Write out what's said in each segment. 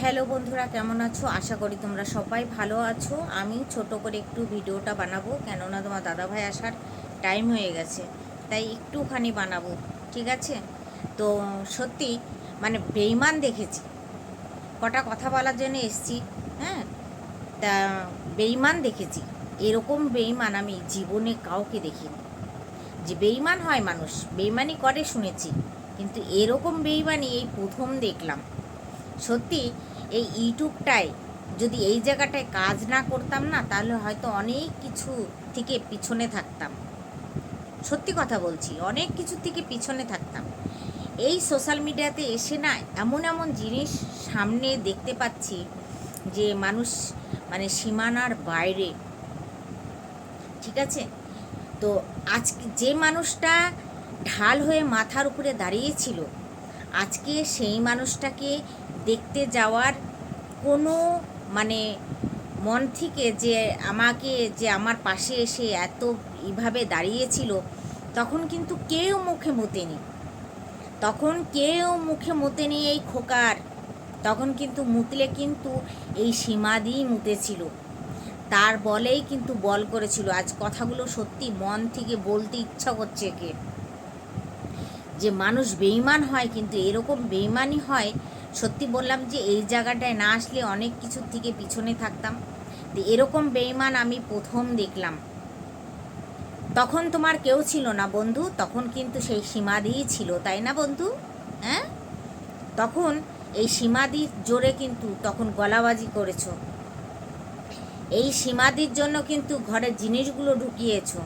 Hello বন্ধুরা, কেমন আছো? আশা করি তোমরা সবাই ভালো আছো। আমি ছোট করে একটু ভিডিওটা বানাবো, কেননা তোমার দাদাভাই আসার টাইম হয়ে গেছে, তাই একটুখানি বানাবো, ঠিক আছে? তো সত্যি মানে বেইমান দেখেছি। কটা কথা বলার জন্য এসছি হ্যাঁ? তা বেইমান দেখেছি। এরকম বেইমান আমি জীবনে কাউকে দেখিনি। যে বেইমান হয় মানুষ, বেইমানি করে শুনেছি, কিন্তু এরকম বেইমানি এই প্রথম দেখলাম। সত্যি, এই ইউটিউবটায় যদি এই জায়গাটায় কাজ না করতাম না, তাহলে হয়তো অনেক কিছু থেকে পিছনে থাকতাম। সত্যি কথা বলছি, অনেক কিছু থেকে পিছনে থাকতাম। এই সোশ্যাল মিডিয়াতে এসে না এমন এমন জিনিস সামনে দেখতে পাচ্ছি যে মানুষ মানে সীমানার বাইরে। ঠিক আছে? তো আজকে যে মানুষটা ঢাল হয়ে মাথার উপরে দাঁড়িয়েছিল আজকে সেই মানুষটাকে দেখতে যাওয়ার কোনো মানে মন থেকে যে আমাকে যে আমার পাশে এসে এত এইভাবে দাঁড়িয়েছিল, তখন কিন্তু কেউ মুখে মতেনি তখন কেউ মুখে মতেনি এই খোকার। তখন কিন্তু মুতলে কিন্তু এই সীমাদিই মুতেছিল। তার বলেই কিন্তু বল করেছিল, আজ কথাগুলো সত্যি মন থেকে বলতে ইচ্ছা করছে কে? যে মানুষ বেইমান হয় কিন্তু এরকম বেইমানই হয়, সত্যি বললাম যে এই জায়গাটায় না আসলে অনেক কিছু থেকে পিছনে থাকতাম। তো এরকম বেইমান আমি প্রথম দেখলাম। তখন তোমার কেউ ছিল না বন্ধু, তখন কিন্তু সেই সীমাদিই ছিল, তাই না বন্ধু? হ্যাঁ? তখন এই সীমাদির জোরে কিন্তু তখন গলাবাজি করেছ। এই সীমাদির জন্য কিন্তু ঘরের জিনিসগুলো ঢুকিয়েছো।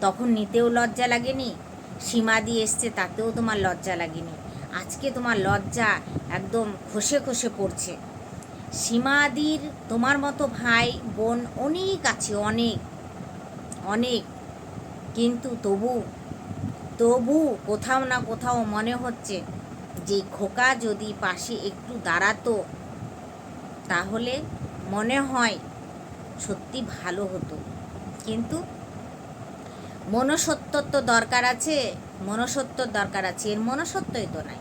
তখন নিতেও লজ্জা লাগেনি সীমাদি এসছে, তাতেও তোমার লজ্জা লাগেনি। আজকে তোমার লজ্জা একদম খসে খসে পড়ছে। সীমাদির তোমার মতো ভাই, বোন অনেক আছে, অনেক অনেক। কিন্তু তবু তবু কোথাও না কোথাও মনে হচ্ছে যে খোকা যদি পাশে একটু দাঁড়াতো, তাহলে মনে হয় সত্যি ভালো হতো। কিন্তু মনসত্বর তো দরকার আছে মনসত্বর দরকার আছে, এর মনসত্বই তো নাই।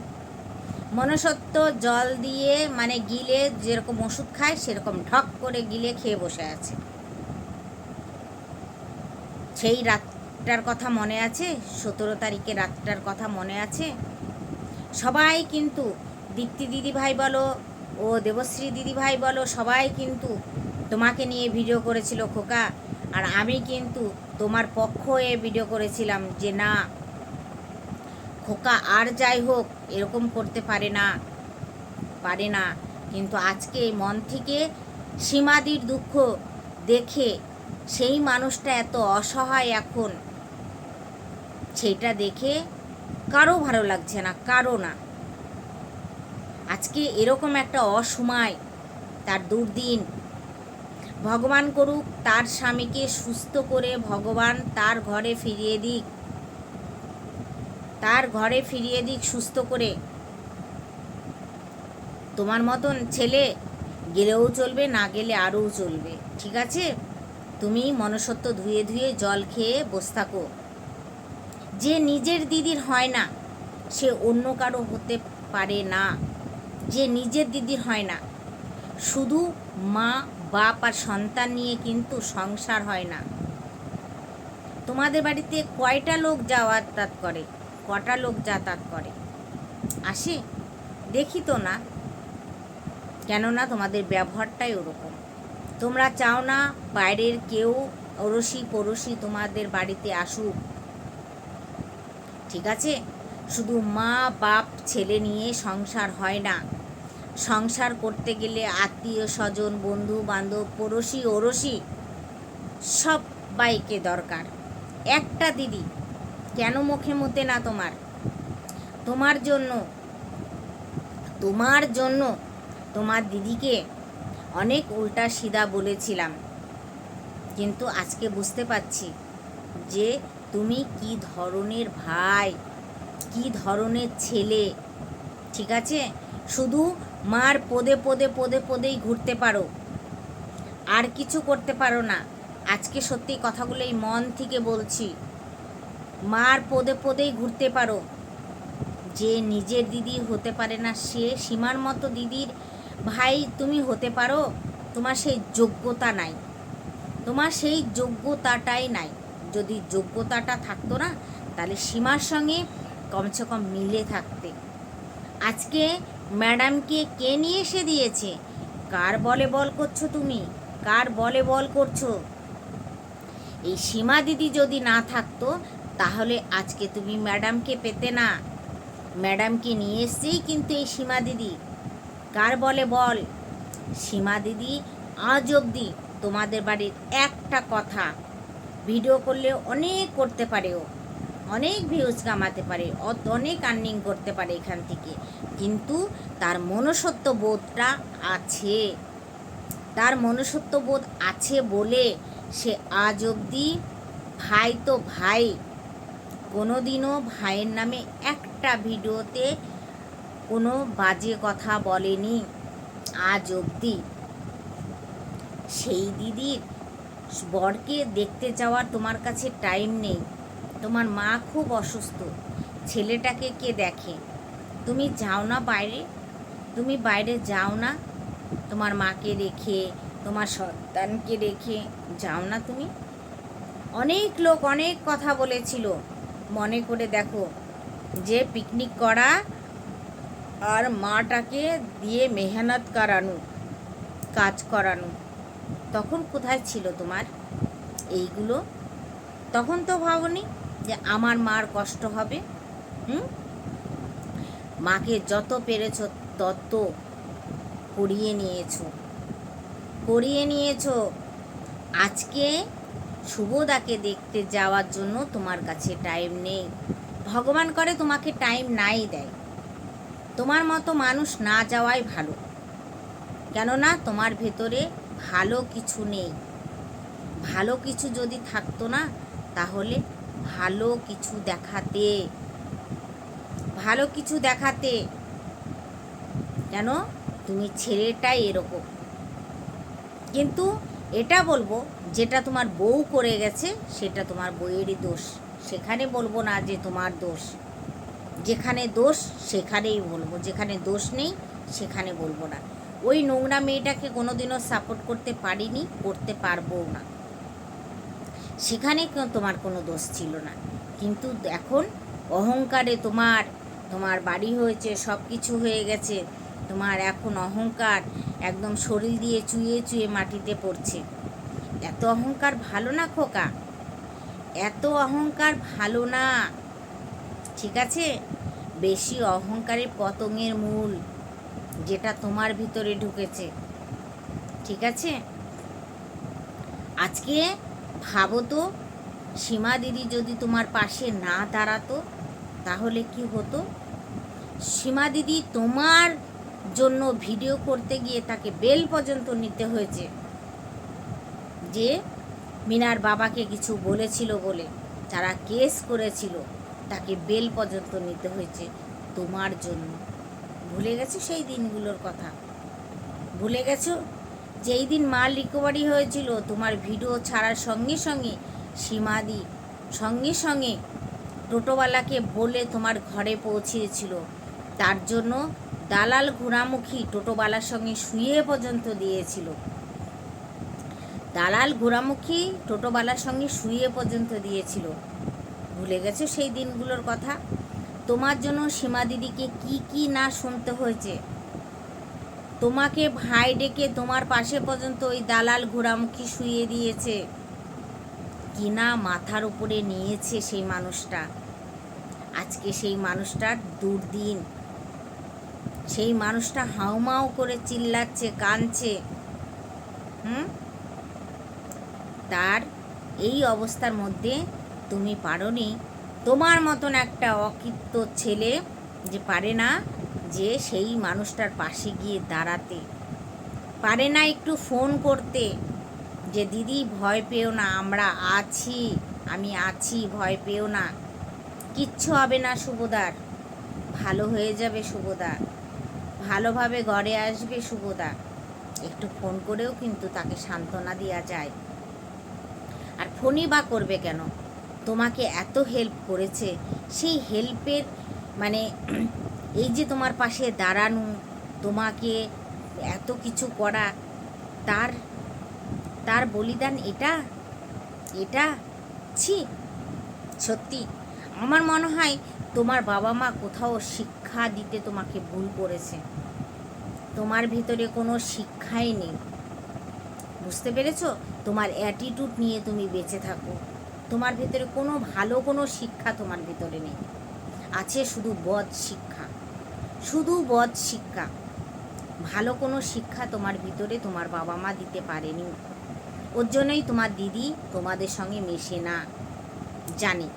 মনসত্ব জল দিয়ে মানে গিলে যেরকম ওষুধ খায়, সেরকম ঢক করে গিলে খেয়ে বসে আছে। সেই রাতটার কথা মনে আছে? সতেরো তারিখে রাতটার কথা মনে আছে? সবাই কিন্তু, দীপ্তি দিদি ভাই বলো, ও দেবশ্রী দিদি ভাই বলো, সবাই কিন্তু তোমাকে নিয়ে ভিডিও করেছিল খোকা। আর আমি কিন্তু তোমার পক্ষ হয়ে ভিডিও করেছিলাম যে না, খোকা আর যাই হোক, এরকম করতে পারে না পারে না। কিন্তু আজকে মন থেকে সীমাদির দুঃখ দেখে সেই মানুষটা এত অসহায় এখন সেইটা দেখে কারও ভালো লাগছে না, কারও না। আজকে এরকম একটা অসময়, তার দুর্দিন ভগবান করুক, তার স্বামীকে সুস্থ করে ভগবান তার ঘরে ফিরিয়ে দিক। তার ঘরে ফিরিয়ে দিক সুস্থ করে। তোমার মতন ছেলে গেলেও চলবে, না গেলে আরও চলবে। ঠিক আছে? তুমি মনসত্ব ধুয়ে ধুয়ে জল খেয়ে বসে থাকো। যে নিজের দিদির হয় না, সে অন্য কারও হতে পারে না। যে নিজের দিদির হয় না শুধু মা, বাপ আর সন্তান নিয়ে কিন্তু সংসার হয় না। তোমাদের বাড়িতে কয়টা লোক যাতায়াত করে? কটা লোক যাতায়াত করে? আসে, দেখি তো না। কেননা তোমাদের ব্যবহারটাই ওরকম। তোমরা চাও না বাইরের কেউ অরসি পড়োশি তোমাদের বাড়িতে আসুক। ঠিক আছে? শুধু মা, বাপ, ছেলে নিয়ে সংসার হয় না। সংসার করতে গেলে আত্মীয় স্বজন, বন্ধু বান্ধব, পড়োশি ওরসি সবাইকে দরকার। একটা দিদি, কেন মুখে মতে না তোমার? তোমার জন্য তোমার জন্য তোমার দিদিকে অনেক উল্টা সিধা বলেছিলাম। কিন্তু আজকে বুঝতে পারছি যে তুমি কি ধরনের ভাই, কি ধরনের ছেলে ঠিক আছে? শুধু মার পদে পদে পদে পদেই ঘুরতে পারো। আর কিছু করতে পারো না। আজকে সত্যি কথাগুলো এই মন থেকে বলছি। মার পদে পদেই ঘুরতে পারো। যে নিজের দিদি হতে পারে না, সে সীমার মতো দিদির ভাই তুমি হতে পারো। তোমার সেই যোগ্যতা নাই। তোমার সেই যোগ্যতাটাই নাই। যদি যোগ্যতাটা থাকতো না, তাহলে সীমার সঙ্গে কমসে কম মিলে থাকতে। আজকে ম্যাডামকে কে নিয়ে এসে দিয়েছে? কার বলে বল করছ তুমি? কার বলে বল করছ? এই সীমা দিদি যদি না থাকতো, তাহলে আজকে তুমি ম্যাডামকে পেতে না। ম্যাডামকে নিয়ে এসছেই কিন্তু এই সীমা দিদি। কার বলে বল? সীমা দিদি, আজ অবধি তোমাদের বাড়ির একটা কথা। ভিডিও করলে অনেক করতে পারে ও। অনেক ভিউজ কামাতে পারে অনেক আর্নিং করতে পারে এখান থেকে। কিন্তু তার মনুষ্যত্ব বোধটা আছে। তার মনুষ্যত্ব বোধ আছে বলে সে আজ অবধি ভাই তো ভাই। কোনোদিনও ভাইয়ের নামে একটা ভিডিওতে কোনো বাজে কথা বলেনি আজ অবধি। সেই দিদির বরকে দেখতে যাওয়ার তোমার কাছে টাইম নেই। তোমার মা খুব অসুস্থ। ছেলেটাকে কে দেখে? তুমি যাও না বাইরে? তুমি বাইরে যাও না। তোমার মাকে রেখে তোমার সন্তানকে রেখে যাও না তুমি? অনেক লোক অনেক কথা বলেছিল। মনে করে দেখো, যে পিকনিক করা আর মাটাকে দিয়ে মেহনত করানো, কাজ করানো, তখন কোথায় ছিল তোমার? এইগুলো? তখন তো ভাবনি। যে আমার মার কষ্ট হবে, হুম? মাকে যত পেরেছ তত করিয়ে নিয়েছো। করিয়ে নিয়েছো। আজকে শুভদাকে দেখতে যাওয়ার জন্য তোমার কাছে টাইম নেই। ভগবান করে তোমাকে টাইম নাই দেয়। তোমার মতো মানুষ না যাওয়াই ভালো। কেননা তোমার ভেতরে ভালো কিছু নেই। ভালো কিছু যদি থাকতো না, তাহলে ভালো কিছু দেখাতে। ভালো কিছু দেখাতে। কেন? তুমি ছেলেটাই এরকম। কিন্তু এটা বলব, যেটা তোমার বউ করে গেছে, সেটা তোমার বইয়েরই দোষ। সেখানে বলব না যে তোমার দোষ। যেখানে দোষ, সেখানেই বলব। যেখানে দোষ নেই, সেখানে বলব না। ওই নোংরা মেয়েটাকে কোনোদিনও সাপোর্ট করতে পারিনি, করতে পারব না। সেখানে তোমার কোনো দোষ ছিল না। কিন্তু এখন অহংকারে তোমার তোমার বাড়ি হয়েছে সব কিছু হয়ে গেছে, তোমার এখন অহংকার একদম শরীর দিয়ে চুয়ে চুয়ে মাটিতে পড়ছে। এত অহংকার ভালো না খোকা? এত অহংকার ভালো না। ঠিক আছে? বেশি অহংকারের পতঙ্গের মূল, যেটা তোমার ভিতরে ঢুকেছে। ঠিক আছে? আজকে ভাবো তো সীমা দিদি যদি তোমার পাশে না দাঁড়াতো, তাহলে কি হতো? সীমা দিদি তোমার জন্য ভিডিও করতে গিয়ে তাকে বেল পর্যন্ত নিতে হয়েছে যে মিনার বাবাকে কিছু বলেছিল বলে তারা কেস করেছিল, তাকে বেল পর্যন্ত নিতে হয়েছে তোমার জন্য। ভুলে গেছো সেই দিনগুলোর কথা? ভুলে গেছো? যেই দিন মাল রিকভারি হয়েছিল, তোমার ভিডিও ছাড়ার সঙ্গে সঙ্গে সীমাদি সঙ্গে সঙ্গে টোটোওয়ালাকে বলে তোমার ঘরে পৌঁছিয়েছিল তার জন্য দালাল ঘোরামুখী টোটোওয়ালার সঙ্গে শুয়ে পর্যন্ত দিয়েছিল। দালাল ঘোরামুখী টোটোওয়ালার সঙ্গে শুয়ে পর্যন্ত দিয়েছিল। ভুলে গেছো সেই দিনগুলোর কথা? তোমার জন্য সীমা দিদিকে কি কি না শুনতে হয়েছে? তোমাকে ভাই ডেকে তোমার পাশে পর্যন্ত ওই দালাল ঘোরামুখী শুয়ে দিয়েছে। কিনা মাথার উপরে নিয়েছে সেই মানুষটা। আজকে সেই মানুষটার দুর্দিন। সেই মানুষটা হাউমাউ করে চিল্লাচ্ছে, কাঁদছে। হুম? তার এই অবস্থার মধ্যে তুমি পারোনি। তোমার মতন একটা অকৃত্য ছেলে যে পারে না যে সেই মানুষটার পাশে গিয়ে দাঁড়াতে। পারে না একটু ফোন করতে। যে, দিদি, ভয় পেও না, আমরা আছি, আমি আছি, ভয় পেও না। কিচ্ছু হবে না শুভদার ভালো হয়ে যাবে শুভদা ভালোভাবে ঘরে আসবে শুভদা একটু ফোন করেও কিন্তু তাকে সান্ত্বনা দেওয়া যায়। আর ফোনই বা করবে কেন? তোমাকে এত হেল্প করেছে। সেই হেল্পের মানে এই যে তোমার পাশে দাঁড়ানো, তোমাকে এত কিছু করা, তার তার বলিদান এটা? এটা? ছি, সত্যি। আমার মনে হয় তোমার বাবা মা কোথাও শিক্ষা দিতে তোমাকে ভুল করেছে। তোমার ভিতরে কোনো শিক্ষাই নেই। বুঝতে পেরেছ? তোমার অ্যাটিটিউড নিয়ে তুমি বেঁচে থাকো। তোমার ভিতরে কোনো ভালো কোনো শিক্ষা তোমার ভিতরে নেই। আছে শুধু বদ শিক্ষা। শুধু বদ শিক্ষা। ভালো কোনো শিক্ষা তোমার ভিতরে তোমার বাবা মা দিতে পারেনি। ওর জন্যই তোমার দিদি তোমাদের সঙ্গে মেশে না। জানে,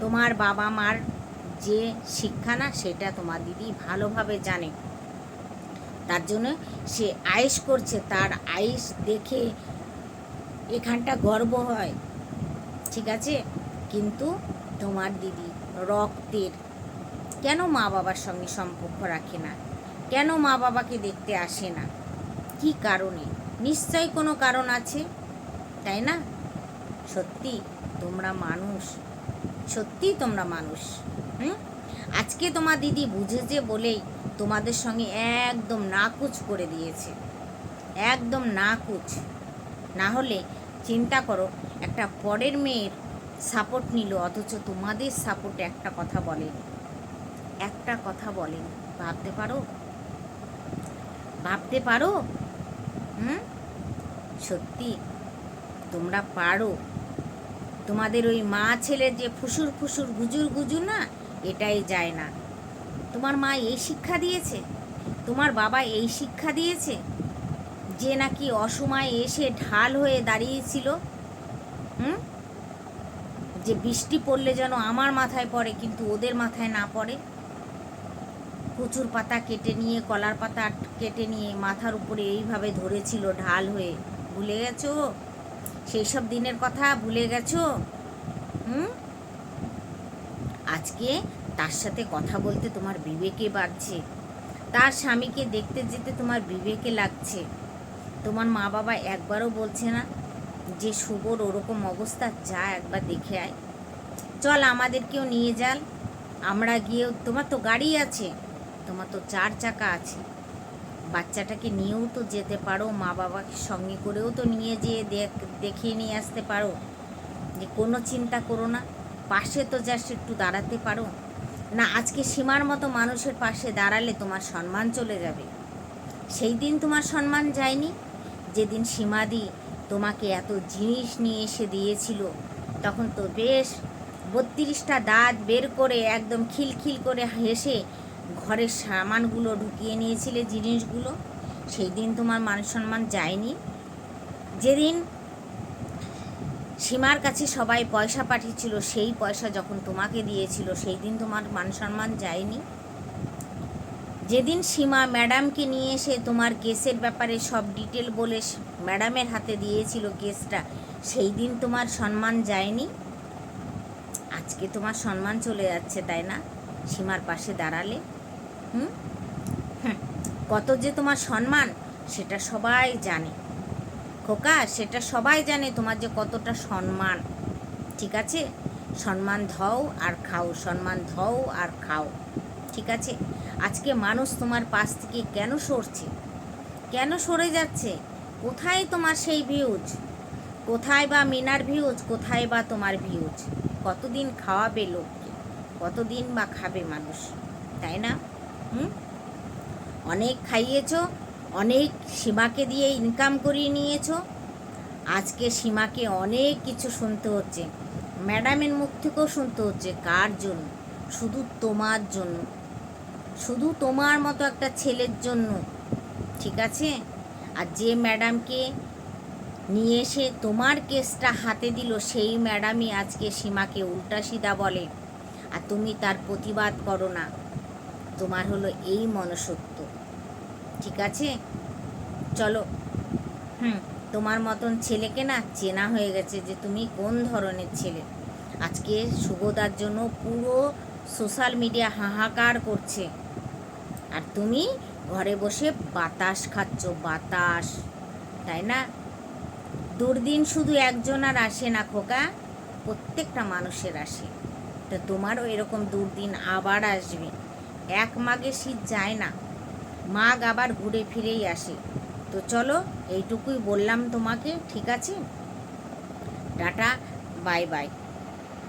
তোমার বাবা মার যে শিক্ষা না, সেটা তোমার দিদি ভালোভাবে জানে। তার জন্য সে আয়েস করছে, তার আয়েস দেখে এখানটা গর্ব হয়। ঠিক আছে? কিন্তু তোমার দিদি রক্তের। কেন মা বাবার সঙ্গে সম্পর্ক রাখে না? কেন মা বাবাকে দেখতে আসে না? কি কারণে? নিশ্চয় কোনো কারণ আছে? তাই না? সত্যি, তোমরা মানুষ। সত্যি তোমরা মানুষ, হুম? আজকে তোমার দিদি বুঝেছে বলেই তোমাদের সঙ্গে একদম নাকুচ করে দিয়েছে। একদম নাকুচ। না হলে চিন্তা করো, একটা পরের মেয়ের সাপোর্ট নিল, অথচ তোমাদের সাপোর্ট একটা কথা বলেন একটা কথা বলেন ভাবতে পারো? ভাবতে পারো? হুম? সত্যি, তোমরা পারো। তোমাদের ওই মা ছেলের যে ফুসুর ফুসুর গুজুর গুজুর না, এটাই যায় না। তোমার মা এই শিক্ষা দিয়েছে? তোমার বাবা এই শিক্ষা দিয়েছে? যে নাকি অসময়ে এসে ঢাল হয়ে দাঁড়িয়েছিল? হুম? যে বৃষ্টি পড়লে যেন আমার মাথায় পড়ে, কিন্তু ওদের মাথায় না পড়ে। কচুর পাতা কেটে নিয়ে, কলার পাতা কেটে নিয়ে মাথার উপরে এইভাবে ধরেছিল ঢাল হয়ে। ভুলে গেছো? সেই সব দিনের কথা ভুলে গেছো? হুম? আজকে তার সাথে কথা বলতে তোমার বিবেকে বাড়ছে তার স্বামীকে দেখতে যেতে তোমার বিবেকে লাগছে। তোমার মা বাবা একবারও বলছে না যে শুভর ওরকম অবস্থা, যা একবার দেখে আয়। চল আমাদেরকেও নিয়ে যাল। আমরা গিয়েও, তোমার তো গাড়ি আছে, তোমার তো চার চাকা আছে। বাচ্চাটাকে নিয়েও তো যেতে পারো মা বাবাকে সঙ্গে করেও তো নিয়ে যেয়ে দেখ, দেখিয়ে নিয়ে আসতে পারো। যে কোনো চিন্তা করো না, পাশে তো জাস্ট একটু দাঁড়াতে পারো। না, আজকে সীমার মতো মানুষের পাশে দাঁড়ালে তোমার সম্মান চলে যাবে। সেই দিন তোমার সম্মান যায়নি, যেদিন সীমাদি তোমাকে এত জিনিস নিয়ে এসে দিয়েছিল। তখন তো বেশ বত্রিশটা দাঁত বের করে একদম খিলখিল করে হেসে ঘরের সামানগুলো ঢুকিয়ে নিয়েছিলে জিনিসগুলো। সেই দিন তোমার মান সম্মান যায়নি। যেদিন সীমার কাছে সবাই পয়সা পাঠিয়েছিল, সেই পয়সা যখন তোমাকে দিয়েছিল, সেই দিন তোমার মান সম্মান যায়নি। যেদিন সীমা ম্যাডামকে নিয়ে এসে তোমার কেসের ব্যাপারে সব ডিটেল বলে ম্যাডামের হাতে দিয়েছিল কেসটা সেই দিন তোমার সম্মান যায়নি? আজকে তোমার সম্মান চলে যাচ্ছে তাই না? সীমার পাশে দাঁড়ালে। হুম? হুম, কত যে তোমার সম্মান সেটা সবাই জানে। খোকা সেটা সবাই জানে তোমার যে কতটা সম্মান। ঠিক আছে? সম্মান ধও আর খাও সম্মান ধও আর খাও। ঠিক আছে? আজকে মানুষ তোমার পাশ থেকে কেন সরছে? কেন সরে যাচ্ছে? কোথায় তোমার সেই ভিউজ? কোথায় বা মিনার ভিউজ? কোথায় বা তোমার ভিউজ? কতদিন খাওয়াবে লোককে? কতদিন বা খাবে মানুষ? তাই না? হুম? অনেক খাইয়েছ, অনেক সীমাকে দিয়ে ইনকাম করিয়ে নিয়েছো। আজকে সীমাকে অনেক কিছু শুনতে হচ্ছে। ম্যাডামের মুখ থেকেও শুনতে হচ্ছে। কার জন্য? শুধু তোমার জন্য। শুধু তোমার মতো একটা ছেলের জন্য, ঠিক আছে? আর যে ম্যাডামকে নিয়ে এসে তোমার কেসটা হাতে দিল, সেই ম্যাডামই আজকে সীমাকে উল্টা সিধা বলে, আর তুমি তার প্রতিবাদ করো না। তোমার হলো এই মনসত্ব ঠিক আছে? চলো। হুম, তোমার মতন ছেলেকে না চেনা হয়ে গেছে যে তুমি কোন ধরনের ছেলে? আজকে শুভদার জন্য পুরো সোশ্যাল মিডিয়া হাহাকার করছে। আর তুমি ঘরে বসে বাতাস খাচ্ছ, বাতাস, তাই না? দুর্দিন শুধু একজন আর আসে না খোকা, প্রত্যেকটা মানুষের আসে। তো তোমারও এরকম দুর্দিন আবার আসবে। এক মাঘে শীত যায় না, মাঘ আবার ঘুরে ফিরেই আসে। তো চলো, এইটুকুই বললাম তোমাকে, ঠিক আছে? Tata, bye bye.